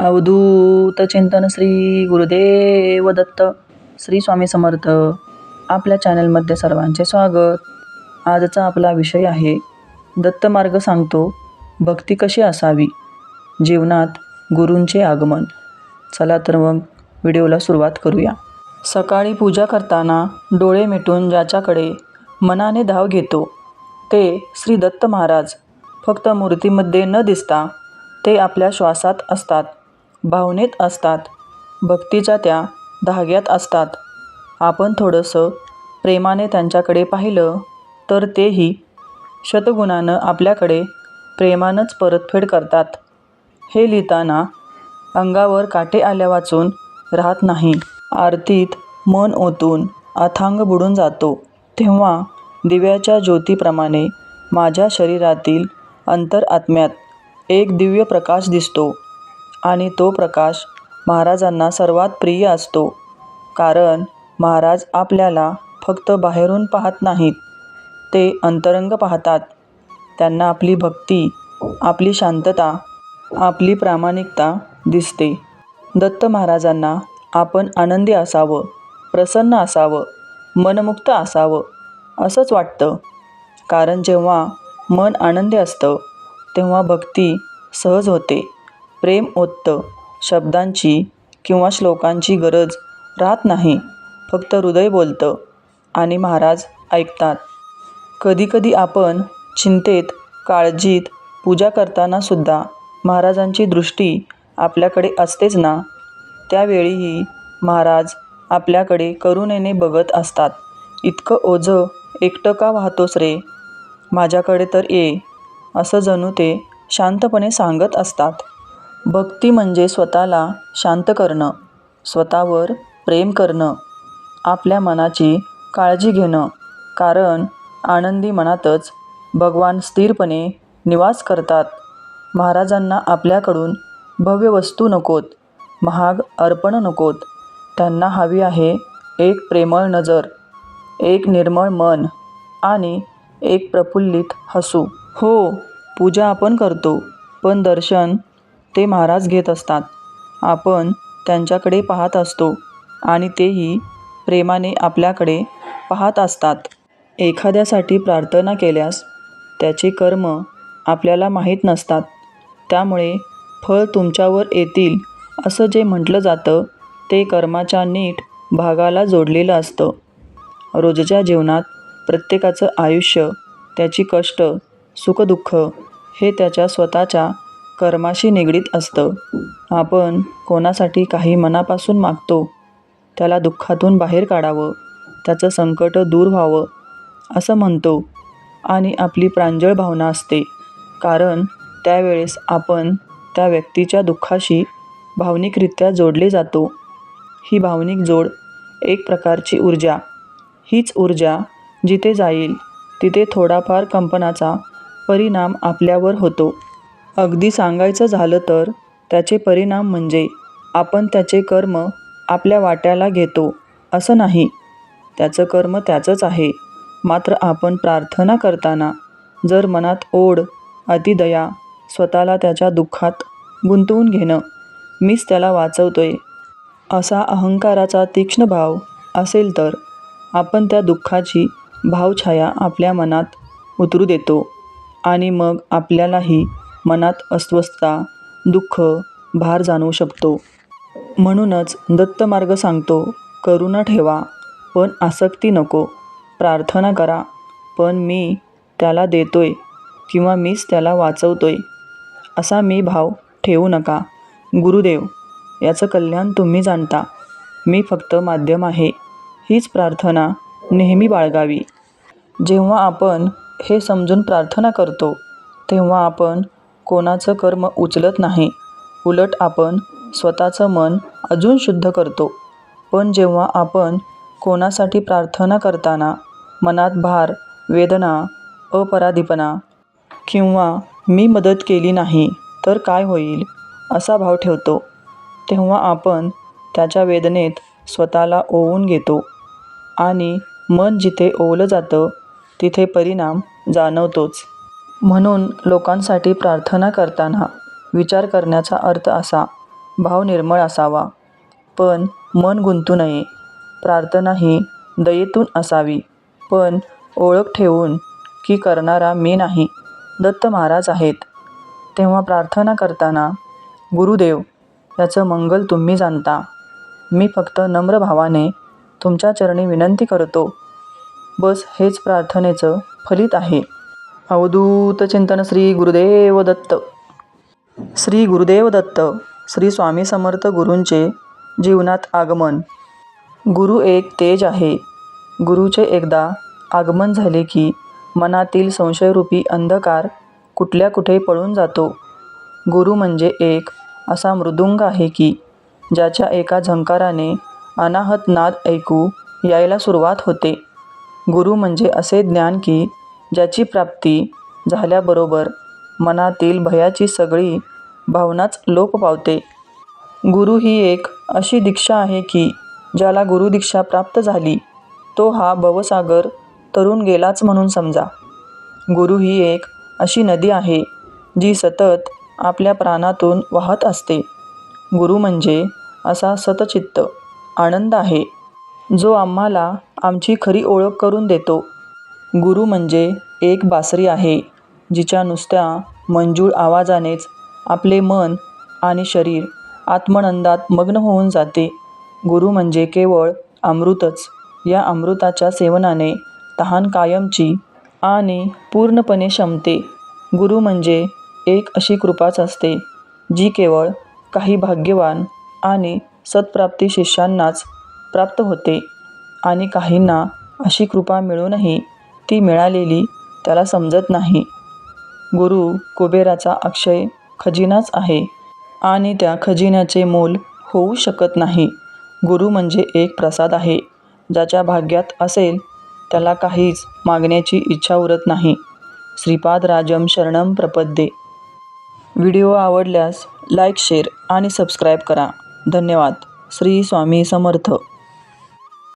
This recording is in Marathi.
अवधूत चिंतन श्री गुरुदेव दत्त श्री स्वामी समर्थ. आपल्या चॅनलमध्ये सर्वांचे स्वागत. आजचा आपला विषय आहे दत्त मार्ग सांगतो भक्ती कशी असावी? जीवनात गुरूंचे आगमन. चला तर मग व्हिडिओला सुरुवात करूया. सकाळी पूजा करताना डोळे मिटून ज्याच्याकडे मनाने धाव घेतो ते श्री दत्त महाराज. फक्त मूर्तीमध्ये न दिसता ते आपल्या श्वासात असतात. भावनेत असतात. भक्तीच्या त्या धाग्यात असतात. आपण थोडंसं प्रेमाने त्यांच्याकडे पाहिलं तर तेही शतगुणानं आपल्याकडे प्रेमानंच परतफेड करतात. हे लिहिताना अंगावर काटे आल्या वाचून राहत नाही. आरतीत मन ओतून अथांग बुडून जातो. तेव्हा दिव्याच्या ज्योतीप्रमाणे माझ्या शरीरातील अंतरआत्म्यात एक दिव्य प्रकाश दिसतो. आणि तो प्रकाश महाराजांना सर्वात प्रिय असतो. कारण महाराज आपल्याला फक्त बाहेरून पाहत नाहीत ते अंतरंग पाहतात. त्यांना आपली भक्ती आपली शांतता आपली प्रामाणिकता दिसते. दत्त महाराजांना आपण आनंदी असावं प्रसन्न असावं मनमुक्त असावं असंच वाटतं. कारण जेव्हा मन आनंदी असतं तेव्हा भक्ती सहज होते. प्रेम ओत्त शब्दांची किंवा श्लोकांची गरज राहत नाही फक्त हृदय बोलतं आणि महाराज ऐकतात. कधीकधी आपण चिंतेत काळजीत पूजा करताना सुद्धा महाराजांची दृष्टी आपल्याकडे असतेच ना? त्यावेळीही महाराज आपल्याकडे करुणेने बघत असतात. इतकं ओझं एकटं का वाहतोस रे? माझ्याकडे तर ये असं जणू ते शांतपणे सांगत असतात. भक्ती म्हणजे स्वतःला शांत करणं स्वतःवर प्रेम करणं आपल्या मनाची काळजी घेणं. कारण आनंदी मनातच भगवान स्थिरपणे निवास करतात. महाराजांना आपल्याकडून भव्य वस्तू नकोत महाग अर्पण नकोत. त्यांना हवी आहे एक प्रेमळ नजर एक निर्मळ मन आणि एक प्रफुल्लित हसू. हो पूजा आपण करतो पण दर्शन ते महाराज घेत असतात. आपण त्यांच्याकडे पाहत असतो आणि तेही प्रेमाने आपल्याकडे पाहत असतात. एखाद्यासाठी प्रार्थना केल्यास त्याचे कर्म आपल्याला माहीत नसतात. त्यामुळे फळ तुमच्यावर येतील असं जे म्हटलं जातं ते कर्माच्या नीट भागाला जोडलेलं असतं. रोजच्या जीवनात प्रत्येकाचं आयुष्य त्याची कष्ट सुखदुःख हे त्याच्या स्वतःच्या कर्माशी निगडीत असतं. आपण कोणासाठी काही मनापासून मागतो त्याला दुःखातून बाहेर काढावं त्याचं संकट दूर व्हावं असं म्हणतो आणि आपली प्रांजळ भावना असते. कारण त्यावेळेस आपण त्या व्यक्तीच्या दुःखाशी भावनिकरित्या जोडले जातो. ही भावनिक जोड एक प्रकारची ऊर्जा. हीच ऊर्जा जिथे जाईल तिथे थोडाफार कंपनाचा परिणाम आपल्यावर होतो. अगदी सांगायचं झालं तर त्याचे परिणाम म्हणजे आपण त्याचे कर्म आपल्या वाट्याला घेतो असं नाही. त्याचं कर्म त्याचंच आहे. मात्र आपण प्रार्थना करताना जर मनात ओढ अतिदया स्वतःला त्याच्या दुःखात गुंतवून घेणं मीच त्याला वाचवतोय असा अहंकाराचा तीक्ष्ण भाव असेल तर आपण त्या दुःखाची भावछाया आपल्या मनात उतरू देतो आणि मग आपल्यालाही मनात अस्वस्थता दुःख भार जाणवू शकतो. म्हणूनच दत्त मार्ग सांगतो करुणा ठेवा पण आसक्ती नको. प्रार्थना करा पण मी त्याला देतोय किंवा मीच त्याला वाचवतोय. असा मी भाव ठेवू नका. गुरुदेव याचं कल्याण तुम्ही जाणता. मी फक्त माध्यम आहे. हीच प्रार्थना नेहमी बाळगावी. जेव्हा आपण हे समजून प्रार्थना करतो तेव्हा आपण कोणाचं कर्म उचलत नाही. उलट आपण स्वतःचं मन अजून शुद्ध करतो. पण जेव्हा आपण कोणासाठी प्रार्थना करताना मनात भार वेदना अपराधीपणा किंवा मी मदत केली नाही तर काय होईल असा भाव ठेवतो. तेव्हा आपण त्याच्या वेदनेत स्वतःला ओवून घेतो आणि मन जिथे ओवलं जातं तिथे परिणाम जाणवतोच. म्हणून लोकांसाठी प्रार्थना करताना विचार करण्याचा अर्थ असा भाव निर्मळ असावा. पण मन गुंतू नये. प्रार्थना ही दयेतून असावी. पण ओळख ठेवून की करणारा मी नाही दत्त महाराज आहेत. तेव्हा प्रार्थना करताना गुरुदेव याचं मंगल तुम्ही जाणता. मी फक्त नम्र भावाने तुमच्या चरणी विनंती करतो. बस हेच प्रार्थनेचं फलित आहे. अवधूत चिंतन श्री गुरुदेव दत्त. श्री गुरुदेव दत्त श्री स्वामी समर्थ गुरूंचे जीवनात आगमन. गुरु एक तेज आहे. गुरुचे एकदा आगमन झाले की मनातील संशयरूपी अंधकार कुठल्या कुठे पळून जातो. गुरु म्हणजे एक असा मृदुंग आहे की ज्याच्या एका झंकाराने अनाहत नाद ऐकू यायला सुरुवात होते. गुरु म्हणजे असे ज्ञान की ज्याची प्राप्ती झाल्याबरोबर मनातील भयाची सगळी भावनाच लोप पावते. गुरु ही एक अशी दीक्षा आहे की ज्याला गुरुदीक्षा प्राप्त झाली तो हा भवसागर तरुण गेलाच म्हणून समजा. गुरु ही एक अशी नदी आहे जी सतत आपल्या प्राणातून वाहत असते. गुरु म्हणजे असा सतचित्त आनंद आहे जो आम्हाला आमची खरी ओळख करून देतो. गुरु म्हणजे एक बासरी आहे जिच्या नुसत्या मंजूळ आवाजानेच आपले मन आणि शरीर आत्मनंदात मग्न होऊन जाते. गुरु म्हणजे केवळ अमृतच. या अमृताच्या सेवनाने तहान कायमची आणि पूर्णपणे शमते. गुरु म्हणजे एक अशी कृपाच असते जी केवळ काही भाग्यवान आणि सत्प्राप्ती शिष्यांनाच प्राप्त होते आणि काहींना अशी कृपा मिळूनही ती मिळालेली त्याला समजत नाही. गुरु कुबेराचा अक्षय खजिनाच आहे आणि त्या खजिन्याचे मोल होऊ शकत नाही. गुरु म्हणजे एक प्रसाद आहे. ज्याच्या भाग्यात असेल त्याला काहीच मागण्याची इच्छा उरत नाही. श्रीपाद राजम शरणम प्रपद्ये. व्हिडिओ आवडल्यास लाईक शेअर आणि सबस्क्राईब करा. धन्यवाद. श्री स्वामी समर्थ.